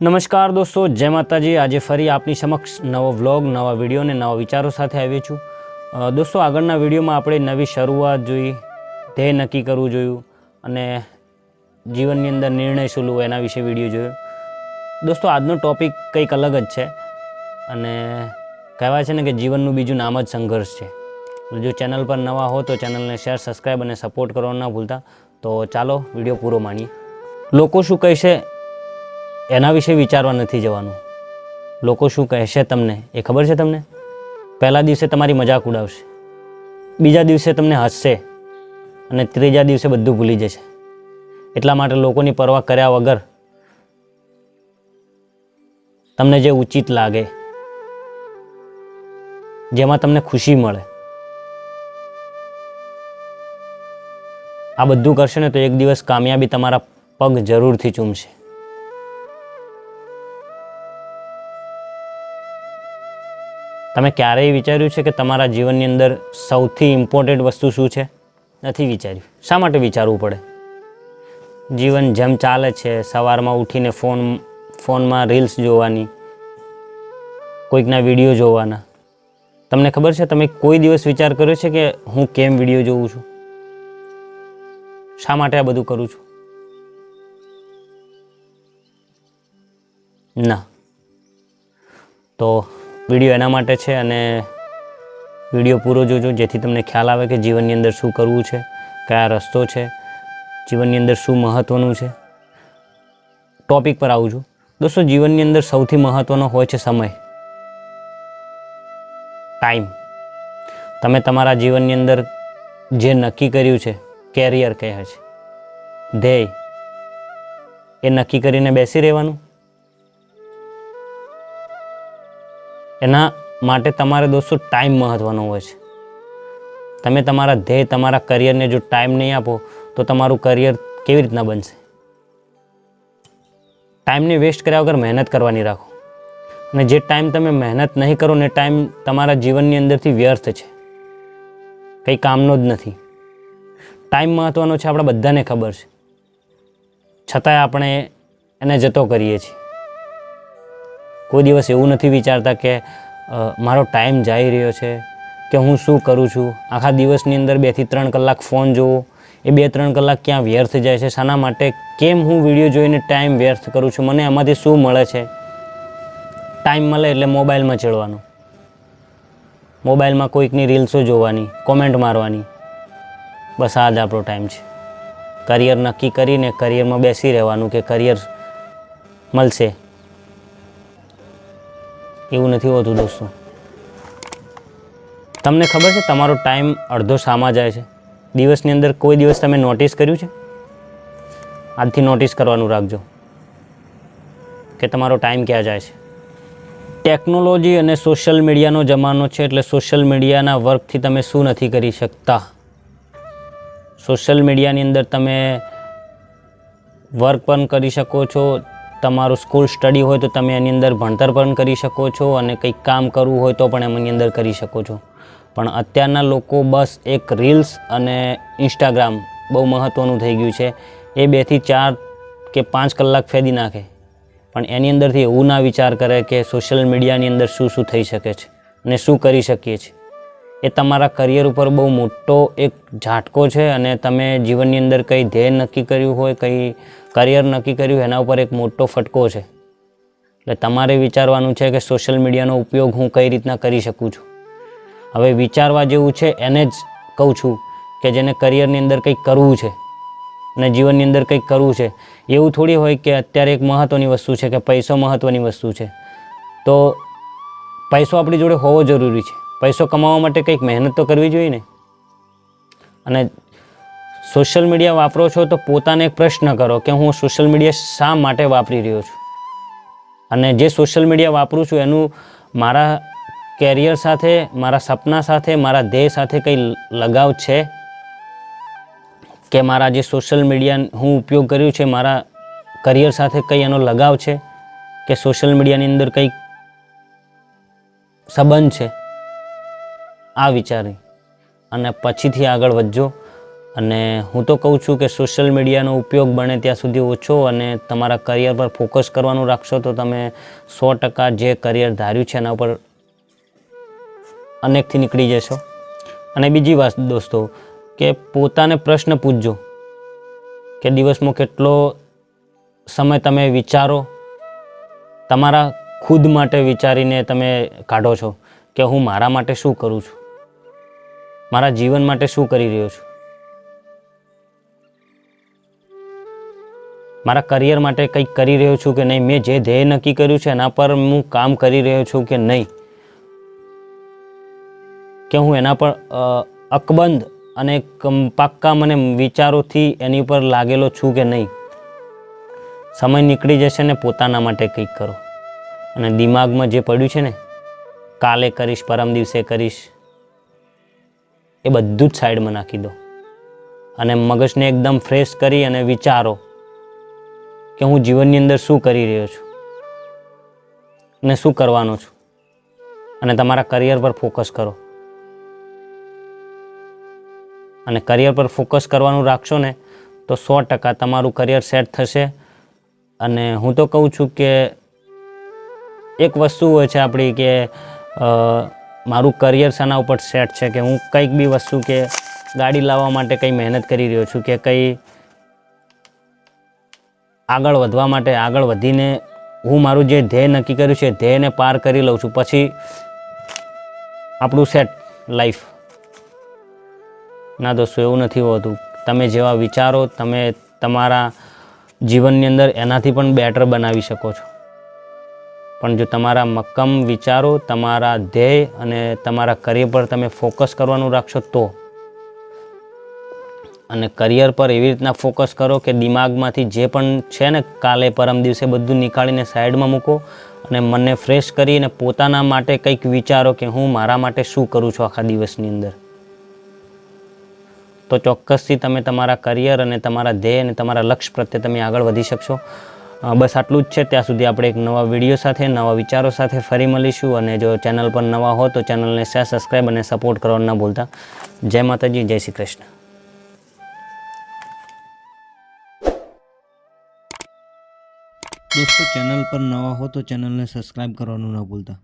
નમસ્કાર દોસ્તો, જય માતાજી. આજે ફરી આપની સમક્ષ નવો વ્લોગ, નવા વીડિયો અને નવા વિચારો સાથે આવ્યો છું. દોસ્તો, આગળના વિડીયોમાં આપણે નવી શરૂઆત જોઈ, ધ્યેય નક્કી કરવું જોયું અને જીવનની અંદર નિર્ણય શું લેવો એના વિશે વીડિયો જોયો. દોસ્તો, આજનો ટોપિક કંઈક અલગ જ છે અને કહેવાય છે ને કે જીવનનું બીજું નામ જ સંઘર્ષ છે. જો ચેનલ પર નવા હો તો ચેનલને શેર સબસ્ક્રાઈબ અને સપોર્ટ કરવાનું ના ભૂલતા. તો ચાલો વીડિયો પૂરો માણીએ. લોકો શું કહેશે? એના વિશે વિચારવા નથી જવાનું. લોકો શું કહેશે તમને, એ ખબર છે તમને? પહેલા દિવસે તમારી મજાક ઉડાવશે. બીજા દિવસે તમને હસશે. અને ત્રીજા દિવસે બધું ભૂલી જશે. એટલા માટે લોકોની પરવા કર્યા વગર તમને જે ઉચિત લાગે, જેમાં તમને ખુશી મળે, આ બધું કરશે ને તો એક દિવસ કામયાબી તમારા પગ જરૂરથી ચૂમશે. તમે ક્યારેય વિચાર્યું છે કે તમારા જીવનની અંદર સૌથી ઇમ્પોર્ટન્ટ વસ્તુ શું છે? નથી વિચાર્યું. શા માટે વિચારવું પડે? જીવન જેમ ચાલે છે, સવારમાં ઉઠીને ફોન, ફોનમાં રીલ્સ જોવાની, કોઈકના વીડિયો જોવાના. તમને ખબર છે, તમે કોઈ દિવસ વિચાર કર્યો છે કે હું કેમ વીડિયો જોઉં છું? શા માટે આ બધું કરું છું? ના. તો વીડિયો એના માટે છે અને વીડિયો પૂરો જોજો. જેથી તમને ખ્યાલ આવે કે જીવનની અંદર શું કરવું છે, કયા રસ્તો છે, જીવનની અંદર શું મહત્ત્વનું છે. ટોપિક પર આવું છું. દોસ્તો, જીવનની અંદર સૌથી મહત્ત્વનો હોય છે સમય. ટાઈમ તમે તમારા જીવનની અંદર જે નક્કી કર્યું છે કેરિયર કહે છે. ધ્યેય. એ નક્કી કરીને બેસી રહેવાનું. એના માટે તમારે દોસ્તો ટાઈમ મહત્ત્વનો હોય છે. તમે તમારા ધ્યેય, તમારા કરિયરને જો ટાઈમ નહીં આપો, તો તમારું કરિયર કેવી રીતના બનશે? ટાઈમને વેસ્ટ કર્યા વગર મહેનત કરવાની રાખો. અને જે ટાઈમ તમે મહેનત નહીં કરો ને ટાઈમ તમારા જીવનની અંદરથી વ્યર્થ છે. કંઈ કામનો જ નથી. ટાઈમ મહત્ત્વનો છે આપણા બધાને ખબર છે. છતાંય આપણે એને જતો કરીએ છીએ. કોઈ દિવસ એવું નથી વિચારતા કે મારો ટાઈમ જઈ રહ્યો છે કે હું શું કરું છું? આખા દિવસની અંદર બેથી ત્રણ કલાક ફોન જોવો, એ બે ત્રણ કલાક ક્યાં વ્યર્થ જાય છે? શાના માટે કેમ હું વીડિયો જોઈને ટાઈમ વ્યર્થ કરું છું? મને એમાંથી શું મળે છે? ટાઈમ મળે એટલે મોબાઈલમાં ચડવાનો. મોબાઈલમાં કોઈકની રીલ્સો જોવાની કોમેન્ટ મારવાની. બસ આ જ આપણો ટાઈમ છે. કરિયર નક્કી કરીને કરિયરમાં બેસી રહેવાનું કે કરિયર મળશે. એવું નથી હોતું દોસ્તો. તમને ખબર છે તમારો ટાઈમ અડધો શામાં જાય છે? દિવસની અંદર કોઈ દિવસ તમે નોટિસ કર્યું છે? આજથી નોટિસ કરવાનું રાખજો કે તમારો ટાઈમ ક્યાં જાય છે. ટેકનોલોજી અને સોશિયલ મીડિયાનો જમાનો છે એટલે સોશિયલ મીડિયાના વર્કથી તમે શું નથી કરી શકતા? સોશિયલ મીડિયાની અંદર તમે વર્ક પણ કરી શકો છો તમારું સ્કૂલ સ્ટડી હોય તો તમે એની અંદર ભણતર પણ કરી શકો છો અને કંઈક કામ કરવું હોય તો પણ એમની અંદર કરી શકો છો. પણ અત્યારના લોકો બસ એક રીલ્સ અને ઇન્સ્ટાગ્રામ બહુ મહત્ત્વનું થઈ ગયું છે. એ બેથી ચાર કે પાંચ કલાક ફેદી નાખે. પણ એની અંદરથી એવું ના વિચાર કરે કે સોશિયલ મીડિયાની અંદર શું શું થઈ શકે છે અને શું કરી શકીએ છીએ. એ તમારા કરિયર ઉપર બહુ મોટો એક ઝાટકો છે અને તમે જીવનની અંદર કંઈ ધ્યેય નક્કી કર્યું હોય, કંઈ કરિયર નક્કી કર્યું, એના ઉપર એક મોટો ફટકો છે. એટલે તમારે વિચારવાનું છે કે સોશિયલ મીડિયાનો ઉપયોગ હું કઈ રીતના કરી શકું છું. હવે વિચારવા જેવું છે એને જ કહું છું કે જેને કરિયરની અંદર કંઈક કરવું છે અને જીવનની અંદર કંઈક કરવું છે, એવું થોડી હોય કે અત્યારે એક મહત્ત્વની વસ્તુ છે કે પૈસો મહત્ત્વની વસ્તુ છે. તો પૈસો આપણી જોડે હોવો જરૂરી છે. પૈસો કમાવા માટે કંઈક મહેનત તો કરવી જોઈએ ને? અને સોશિયલ મીડિયા વાપરો છો તો પોતાને એક પ્રશ્ન કરો કે હું સોશિયલ મીડિયા શા માટે વાપરી રહ્યો છું? અને જે સોશિયલ મીડિયા વાપરું છું એનું મારા કેરિયર સાથે, મારા સપના સાથે, મારા ધ્યેય સાથે કંઈ લગાવ છે? કે મારા જે સોશિયલ મીડિયા હું ઉપયોગ કર્યું છે, મારા કરિયર સાથે કંઈ એનો લગાવ છે? કે સોશિયલ મીડિયાની અંદર કંઈક સંબંધ છે? આ વિચારી. અને પછીથી આગળ વધજો. અને હું તો કહું છું કે સોશિયલ મીડિયાનો ઉપયોગ બને ત્યાં સુધી ઓછો અને તમારા કરિયર પર ફોકસ કરવાનું રાખશો તો તમે સો ટકા જે કરિયર ધાર્યું છે એના ઉપર અનેકથી નીકળી જશો. અને બીજી વાત દોસ્તો, કે પોતાને પ્રશ્ન પૂછજો કે દિવસમાં કેટલો સમય તમે વિચારો, તમારા ખુદ માટે વિચારીને તમે કાઢો છો કે હું મારા માટે શું કરું છું? મારા જીવન માટે શું કરી રહ્યો છું? મારા કરિયર માટે કંઈક કરી રહ્યો છું કે નહીં? મેં જે ધ્યેય નક્કી કર્યું છે એના પર હું કામ કરી રહ્યો છું કે નહીં? કે હું એના પર અકબંધ અને પાક્કા મને વિચારોથી એની પર લાગેલો છું કે નહીં? સમય નીકળી જશે ને પોતાના માટે કંઈક કરો. અને દિમાગમાં જે પડ્યું છે ને, કાલે કરીશ, પરમ દિવસે કરીશ. એ બધું જ સાઈડમાં નાખી દો. અને મગજને એકદમ ફ્રેશ કરી અને વિચારો કે હું જીવનની અંદર શું કરી રહ્યો છું અને શું કરવાનો છું. અને તમારા કરિયર પર ફોકસ કરો. અને કરિયર પર ફોકસ કરવાનું રાખશો ને, તો સો ટકા તમારું કરિયર સેટ થશે. અને હું તો કહું છું કે એક વસ્તુ હોય છે આપણી કે મારું કરિયર શાના ઉપર સેટ છે કે હું કંઈક બી વસ્તુ કે ગાડી લાવવા માટે કંઈ મહેનત કરી રહ્યો છું કે કંઈ આગળ વધવા માટે આગળ વધીને હું મારું જે ધ્યેય નક્કી કર્યું છે ધ્યેયને પાર કરી લઉં છું. પછી આપણું સેટ લાઈફ ના દોસ્તો, એવું નથી હોતું. તમે જેવા વિચારો, તમે તમારા જીવનની અંદર એનાથી પણ બેટર બનાવી શકો છો. પણ જો તમારા મક્કમ વિચારો, તમારા ધ્યેય અને તમારા કરિયર પર તમે ફોકસ કરવાનું રાખશો તો? અને કરિયર પર એવી રીતના ફોકસ કરો કે દિમાગમાંથી જે પણ છે ને, કાલે પરમ દિવસે બધું નીકાળીને સાઈડમાં મૂકો અને મનને ફ્રેશ કરી અને પોતાના માટે કંઈક વિચારો કે હું મારા માટે શું કરું છું આખા દિવસની અંદર. તો ચોક્કસથી તમે તમારા કરિયર અને તમારા ધ્યેય અને તમારા લક્ષ્ય પ્રત્યે તમે આગળ વધી શકશો. બસ આટલું જ છે. ત્યાં સુધી આપણે એક નવા વીડિયો સાથે, નવા વિચારો સાથે ફરી મળીશું. અને જો ચેનલ પર નવા હો, તો ચેનલને શેર સબસ્ક્રાઈબ અને સપોર્ટ કરવાનું ન ભૂલતા. જય માતાજી, જય શ્રી કૃષ્ણ. દોસ્તો, ચેનલ પર નવા હો, તો ચેનલને સબસ્ક્રાઈબ કરવાનું ન ભૂલતા.